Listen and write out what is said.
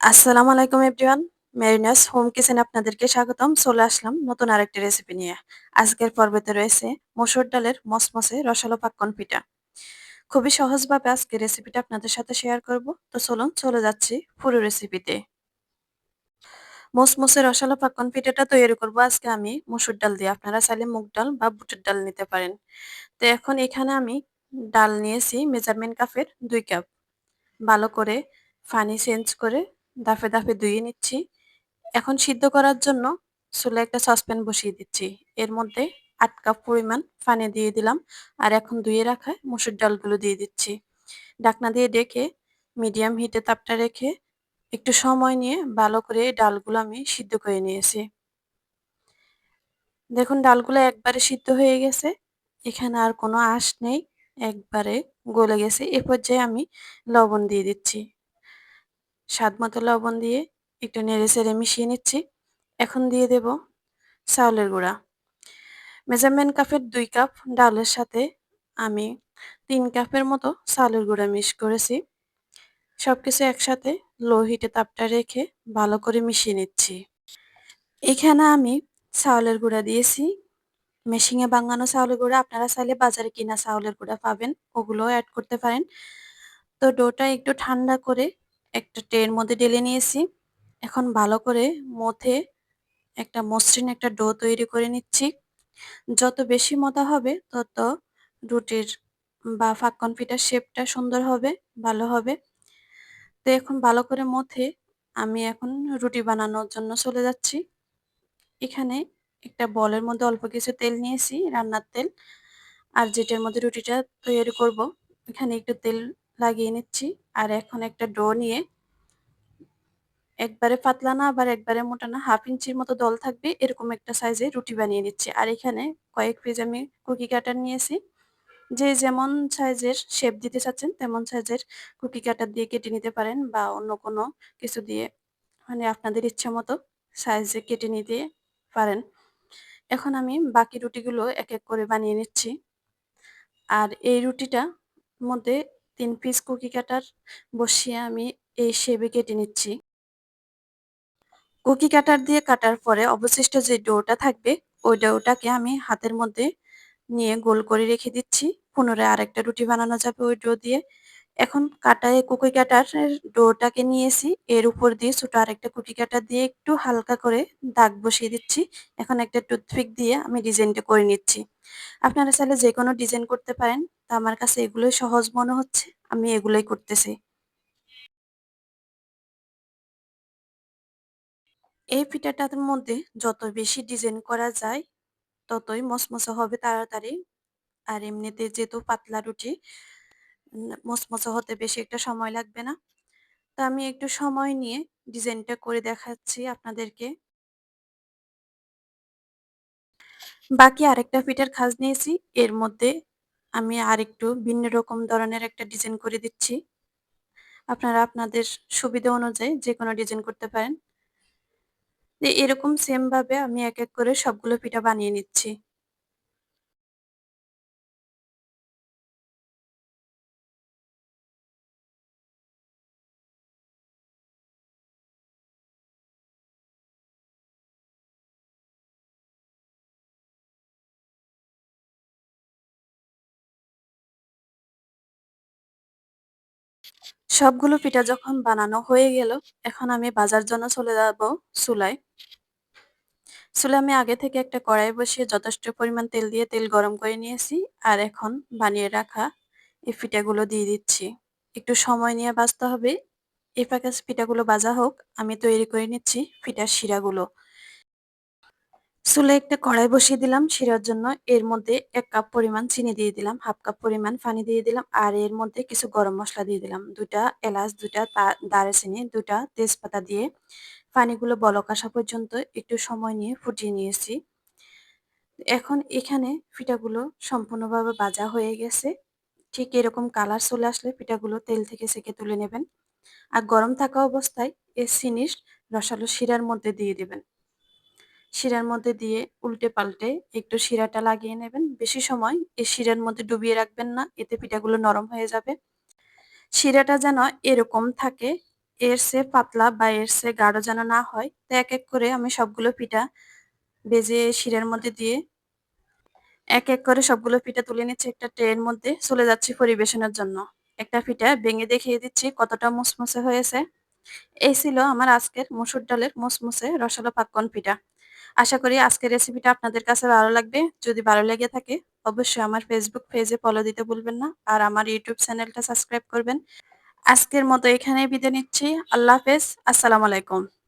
আসসালামু আলাইকুম everyone মেরিনাস home কিচেনে আপনাদেরকে স্বাগতম। চলে আসলাম নতুন আরেকটি রেসিপি নিয়ে। আজকের পর্বেতে রয়েছে মসুর ডালের মসমসে রসালো পাক্কন পিঠা। খুবই সহজভাবে আজকে রেসিপিটা আপনাদের সাথে শেয়ার করব। তো চলুন, চলে যাচ্ছি পুরো রেসিপিতে মসমসে রসালো পাক্কন পিঠাটা তৈরি করব আজকে আমি মসুর ডাল দিয়ে। আপনারা চাইলে মুগ ডাল বা বুটের ডাল নিতে পারেন। তো এখন এখানে আমি ডাল নিয়েছি, মেজারমেন্ট কাপের দুই কাপ। ভালো করে ফানি চেঞ্জ করে দাফে দাফে ধুয়ে নিচ্ছি। এখন সিদ্ধ করার জন্য চুলে একটা সসপ্যান বসিয়ে দিচ্ছি। এর মধ্যে আট কাপ পরিমাণ পানি দিয়ে দিলাম আর এখন ধুয়ে রাখা মুসুর ডালগুলো দিয়ে দিচ্ছি। ডাকনা দিয়ে ডেকে মিডিয়াম হিটে তাপটা রেখে একটু সময় নিয়ে ভালো করে ডালগুলো আমি সিদ্ধ করে নিয়েছি। দেখুন ডালগুলো একবারে সিদ্ধ হয়ে গেছে। এখানে আর কোনো আঁশ নেই, একবারে গলে গেছে। এ পর্যায়ে আমি লবণ দিয়ে দিচ্ছি। স্বাদ মতো লবণ দিয়ে একটু নেড়ে চেড়ে মিশিয়ে নিচ্ছি। এখন দিয়ে দেব চাউলের গুঁড়া। মেজারমেন্ট কাপের দুই কাপ ডালের সাথে আমি তিন কাপের মতো চাউলের গুঁড়া মিক্স করেছি। সবকিছু একসাথে লো হিটে তাপটা রেখে ভালো করে মিশিয়ে নিচ্ছি। এখানে আমি চাউলের গুঁড়া দিয়েছি। মেশিনে বাঙানো চাউলের গুঁড়া আপনারা চাইলে বাজারে কিনা চাউলের গুঁড়া পাবেন, ওগুলোও অ্যাড করতে পারেন। তো ডোটা একটু ঠান্ডা করে একটা ট্রের মধ্যে ঢেলে নিয়েছি। এখন ভালো করে মথে একটা মসৃণ একটা ডো তৈরি করে নিচ্ছি। যত বেশি মতা হবে, তত রুটির বা ফাক্কন পিঠার শেপটা সুন্দর হবে, ভালো হবে। তো এখন ভালো করে মথে আমি এখন রুটি বানানোর জন্য চলে যাচ্ছি। এখানে একটা বলের মধ্যে অল্প কিছু তেল নিয়েছি, রান্নার তেল। আর যেটার মধ্যে রুটিটা তৈরি করব, এখানে একটু তেল লাগিয়ে নিচ্ছি। আর এখন একটা ডো নিয়ে একবারে পাতলা না, আবার একবারে মোটা না, হাফ ইঞ্চির মতো দল থাকবে, এরকম একটা সাইজে রুটি বানিয়ে নিচ্ছি। আর এখানে কয়েক পিস আমি কুকি কাটার নিয়েছি। যে যেমন সাইজের শেপ দিতে চাচ্ছেন, তেমন সাইজের কুকি কাটার দিয়ে কেটে নিতে পারেন বা অন্য কোনো কিছু দিয়ে মানে আপনাদের ইচ্ছা মতো সাইজে কেটে নিতে পারেন। এখন আমি বাকি রুটিগুলো এক এক করে বানিয়ে নিচ্ছি। আর এই রুটিটা মধ্যে তিন পিস কুকি কাটার বসিয়ে আমি এই শেপে কেটে নিচ্ছি। কুকি কাটার দিয়ে কাটার পরে অবশিষ্ট যে ডোটা থাকবে, ওই ডোটাকে আমি হাতের মধ্যে নিয়ে গোল করে রেখে দিচ্ছি। পুনরায় আরেকটা রুটি বানানো যাবে ওই ডো দিয়ে। এখন কাটায় কুকি কাটার ডোটাকে নিয়েছি। এর উপর দিয়ে ছোট আরেকটা কুকি কাটার দিয়ে একটু হালকা করে দাগ বসিয়ে দিচ্ছি। এখন একটা টুথপিক দিয়ে আমি ডিজাইনটা করে নিচ্ছি। আপনারা চাইলে যে কোনো ডিজাইন করতে পারেন। তা আমার কাছে এগুলোই সহজ মনে হচ্ছে। আমি এগুলোই করতেছি। এই পিঠাটার মধ্যে যত বেশি ডিজাইন করা যায়, ততই মচমচে হবে তাড়াতাড়ি। আর এমনিতে যেহেতু পাতলা রুটি মচমচে হতে বেশি একটা সময় লাগবে না। তো আমি একটু সময় নিয়ে ডিজাইনটা করে দেখাচ্ছি আপনাদেরকে। বাকি আরেকটা পিঠার খাজ নিয়েছি। এর মধ্যে আমি আর একটু ভিন্ন রকম ধরনের একটা ডিজাইন করে দিচ্ছি। আপনারা আপনাদের সুবিধা অনুযায়ী যে কোনো ডিজাইন করতে পারেন। এরকম সেম ভাবে আমি এক এক করে সবগুলো পিঠা বানিয়ে নিচ্ছি। সবগুলো পিঠা যখন বানানো হয়ে গেল, এখন আমি বাজার জন্য চলে যাব চুলায়। চুলে আমি আগে থেকে একটা কড়াই বসিয়ে যথেষ্ট পরিমাণ তেল দিয়ে তেল গরম করে নিয়েছি, আর এখন বানিয়ে রাখা এই পিঠাগুলো দিয়ে দিচ্ছি। একটু সময় নিয়ে বাঁচতে হবে। এই প্যাকেজ পিঠাগুলো বাজা হোক, আমি তৈরি করে নিচ্ছি পিঠার শিরাগুলো। চুলে একটা কড়াই বসিয়ে দিলাম শিরার জন্য। এর মধ্যে এক কাপ পরিমাণ চিনি দিয়ে দিলাম, হাফ কাপ পরিমাণ পানি দিয়ে দিলাম, আর এর মধ্যে কিছু গরম মশলা দিয়ে দিলাম। দুটা এলাচ দুটা দারচিনি দুটা তেজপাতা দিয়ে পানিগুলো বলক আসা পর্যন্ত একটু সময় নিয়ে ফুটিয়ে নিয়েছি। এখন এখানে পিঠাগুলো সম্পূর্ণভাবে ভাজা হয়ে গেছে। ঠিক এরকম কালার চলে আসলে পিঠাগুলো তেল থেকে সেকে তুলে নেবেন। আর গরম থাকা অবস্থায় এই জিনিস রসালো শিরার মধ্যে দিয়ে দিবেন। শিরার মধ্যে দিয়ে উল্টে পাল্টে একটু শিরাটা লাগিয়ে নেবেন। বেশি সময় এই শিরার মধ্যে ডুবিয়ে রাখবেন না, এতে পিঠাগুলো নরম হয়ে যাবে। শিরাটা যেন এরকম থাকে, এর চেয়ে পাতলা বা এর চেয়ে গাঢ় যেন না হয়, তো এক এক করে আমি সবগুলো পিঠা ভেজে শিরার মধ্যে দিয়ে এক এক করে সবগুলো পিঠা তুলে নিচ্ছি একটা ট্রের মধ্যে, চলে যাচ্ছি পরিবেশনের জন্য। একটা পিঠা ভেঙে দেখিয়ে দিচ্ছি কতটা মুসমুসে হয়েছে। এই ছিল আমার আজকের মসুর ডালের মুসমুসে রসালো পাক্কন পিঠা। আশা করি আজকের রেসিপিটা আপনাদের কাছে ভালো লাগবে। যদি ভালো লেগে থাকে, অবশ্যই আমার ফেসবুক পেজে ফলো দিতে ভুলবেন না আর আমার ইউটিউব চ্যানেলটা সাবস্ক্রাইব করবেন। আজকের মতো এখানেই বিদায় নিচ্ছি। আল্লাহ হাফেজ। আসসালামু আলাইকুম।